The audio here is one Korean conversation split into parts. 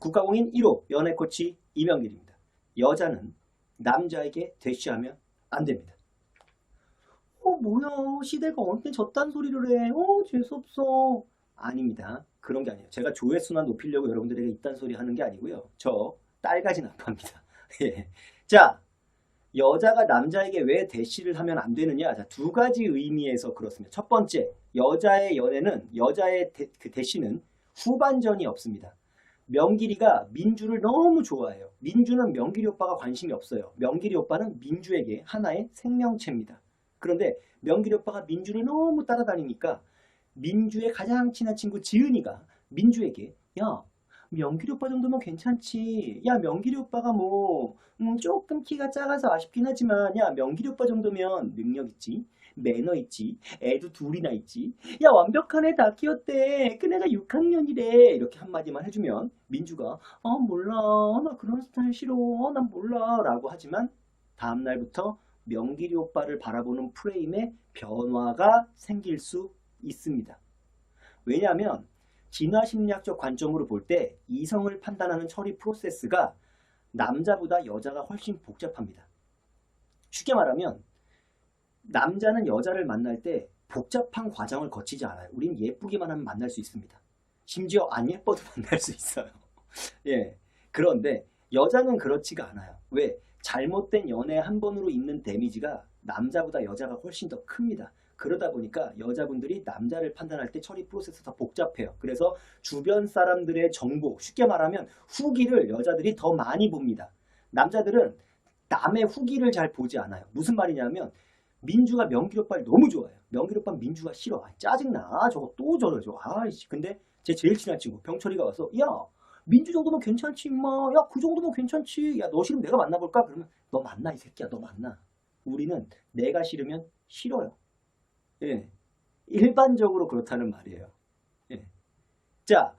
국가공인 1호 연애 코치 이명길입니다. 여자는 남자에게 대시하면 안 됩니다. 어 뭐야 시대가 언제 저딴 소리를 해? 어 재수없어. 아닙니다. 그런 게 아니에요. 제가 조회수나 높이려고 여러분들에게 이딴 소리 하는 게 아니고요. 저 딸까지 나빠합니다. 예. 자 여자가 남자에게 왜 대시를 하면 안 되느냐? 자, 두 가지 의미에서 그렇습니다. 첫 번째, 여자의 연애는 여자의 대, 그 대시는 후반전이 없습니다. 명길이가 민주를 너무 좋아해요. 민주는 명길이 오빠가 관심이 없어요. 명길이 오빠는 민주에게 하나의 생명체입니다. 그런데 명길이 오빠가 민주를 너무 따라다니니까 민주의 가장 친한 친구 지은이가 민주에게 야 명길이 오빠 정도면 괜찮지. 야 명길이 오빠가 뭐 음, 조금 키가 작아서 아쉽긴 하지만 야 명길이 오빠 정도면 능력 있지. 매너 있지. 애도 둘이나 있지. 야 완벽한 애 다 키웠대. 큰애가 6학년이래. 이렇게 한마디만 해주면 민주가 아 몰라. 나 그런 스타일 싫어. 난 몰라. 라고 하지만 다음날부터 명길이 오빠를 바라보는 프레임에 변화가 생길 수 있습니다. 왜냐하면 진화심리학적 관점으로 볼 때 이성을 판단하는 처리 프로세스가 남자보다 여자가 훨씬 복잡합니다. 쉽게 말하면 남자는 여자를 만날 때 복잡한 과정을 거치지 않아요. 우린 예쁘기만 하면 만날 수 있습니다. 심지어 안 예뻐도 만날 수 있어요. 예. 그런데 여자는 그렇지가 않아요. 왜? 잘못된 연애 한 번으로 있는 데미지가 남자보다 여자가 훨씬 더 큽니다. 그러다 보니까 여자분들이 남자를 판단할 때 처리 프로세스가 더 복잡해요. 그래서 주변 사람들의 정보, 쉽게 말하면 후기를 여자들이 더 많이 봅니다. 남자들은 남의 후기를 잘 보지 않아요. 무슨 말이냐면 민주가 명길 오빠를 너무 좋아해요. 명길 오빠 민주가 싫어. 아, 짜증나. 아, 저거 또 저러죠. 아이씨. 근데 제 제일 친한 친구 병철이가 와서 야 민주 정도면 괜찮지 임마. 야그 정도면 괜찮지. 야 너 싫으면 내가 만나볼까? 그러면 너 만나 이 새끼야. 너 만나. 우리는 내가 싫으면 싫어요. 예. 일반적으로 그렇다는 말이에요. 예. 자,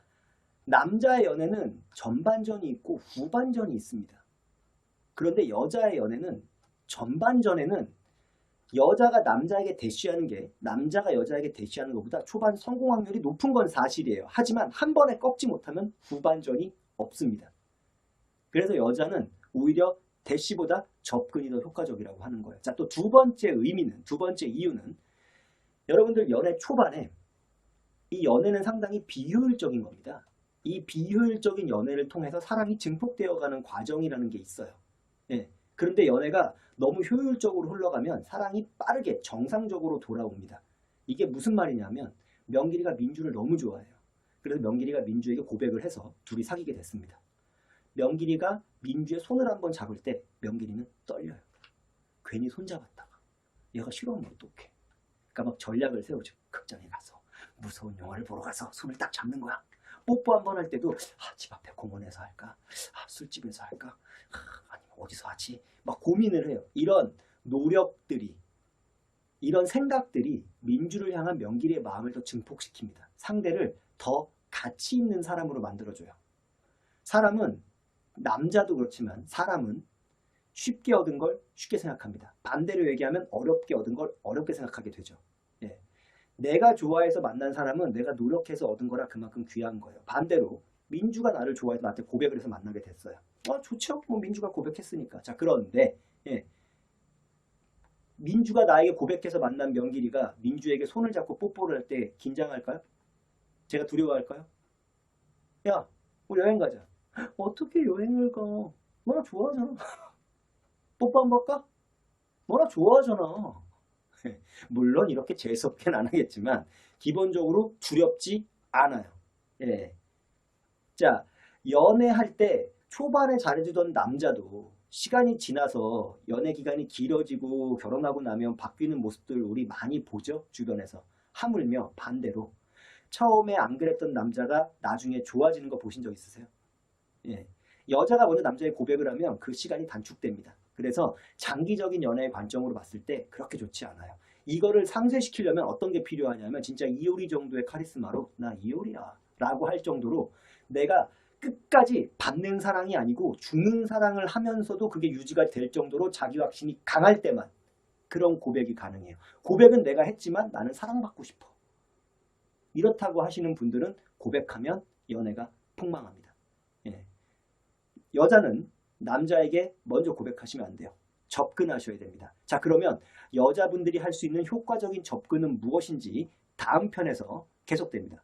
남자의 연애는 전반전이 있고 후반전이 있습니다. 그런데 여자의 연애는 전반전에는 여자가 남자에게 대시하는 게 남자가 여자에게 대시하는 것보다 초반 성공 확률이 높은 건 사실이에요. 하지만 한 번에 꺾지 못하면 후반전이 없습니다. 그래서 여자는 오히려 대시보다 접근이 더 효과적이라고 하는 거예요. 자, 또 두 번째 의미는, 두 번째 이유는 여러분들 연애 초반에 이 연애는 상당히 비효율적인 겁니다. 이 비효율적인 연애를 통해서 사랑이 증폭되어가는 과정이라는 게 있어요. 예. 그런데 연애가 너무 효율적으로 흘러가면 사랑이 빠르게 정상적으로 돌아옵니다. 이게 무슨 말이냐면 명길이가 민주를 너무 좋아해요. 그래서 명길이가 민주에게 고백을 해서 둘이 사귀게 됐습니다. 명길이가 민주의 손을 한번 잡을 때 명길이는 떨려요. 괜히 손 잡았다가 얘가 싫어하면 어떡해. 그러니까 막 전략을 세우죠. 극장에 가서 무서운 영화를 보러 가서 손을 딱 잡는 거야. 뽀뽀 한 번 할 때도 아, 집 앞에 공원에서 할까? 아, 술집에서 할까? 아, 어디서 하지? 막 고민을 해요. 이런 노력들이 이런 생각들이 민주를 향한 명길의 마음을 더 증폭시킵니다. 상대를 더 가치 있는 사람으로 만들어줘요. 사람은 남자도 그렇지만 사람은 쉽게 얻은 걸 쉽게 생각합니다. 반대로 얘기하면 어렵게 얻은 걸 어렵게 생각하게 되죠. 예. 내가 좋아해서 만난 사람은 내가 노력해서 얻은 거라 그만큼 귀한 거예요. 반대로 민주가 나를 좋아해서 나한테 고백을 해서 만나게 됐어요. 어, 좋죠. 뭐 민주가 고백했으니까. 자, 그런데 예. 민주가 나에게 고백해서 만난 명길이가 민주에게 손을 잡고 뽀뽀를 할 때 긴장할까요? 제가 두려워할까요? 야, 우리 여행 가자. 어떻게 여행을 가? 너나 좋아하잖아. 뽀뽀 한번 할까? 너나 좋아하잖아. 물론 이렇게 재수없게는 안 하겠지만 기본적으로 두렵지 않아요. 예. 자, 연애할 때 초반에 잘해주던 남자도 시간이 지나서 연애 기간이 길어지고 결혼하고 나면 바뀌는 모습들 우리 많이 보죠 주변에서 하물며 반대로 처음에 안 그랬던 남자가 나중에 좋아지는 거 보신 적 있으세요? 예. 여자가 먼저 남자의 고백을 하면 그 시간이 단축됩니다. 그래서 장기적인 연애의 관점으로 봤을 때 그렇게 좋지 않아요. 이거를 상쇄시키려면 어떤 게 필요하냐면 진짜 이효리 정도의 카리스마로 나 이효리야 라고 할 정도로 내가 끝까지 받는 사랑이 아니고 주는 사랑을 하면서도 그게 유지가 될 정도로 자기 확신이 강할 때만 그런 고백이 가능해요. 고백은 내가 했지만 나는 사랑받고 싶어. 이렇다고 하시는 분들은 고백하면 연애가 폭망합니다. 예. 여자는 남자에게 먼저 고백하시면 안 돼요. 접근하셔야 됩니다. 자, 그러면 여자분들이 할 수 있는 효과적인 접근은 무엇인지 다음 편에서 계속됩니다.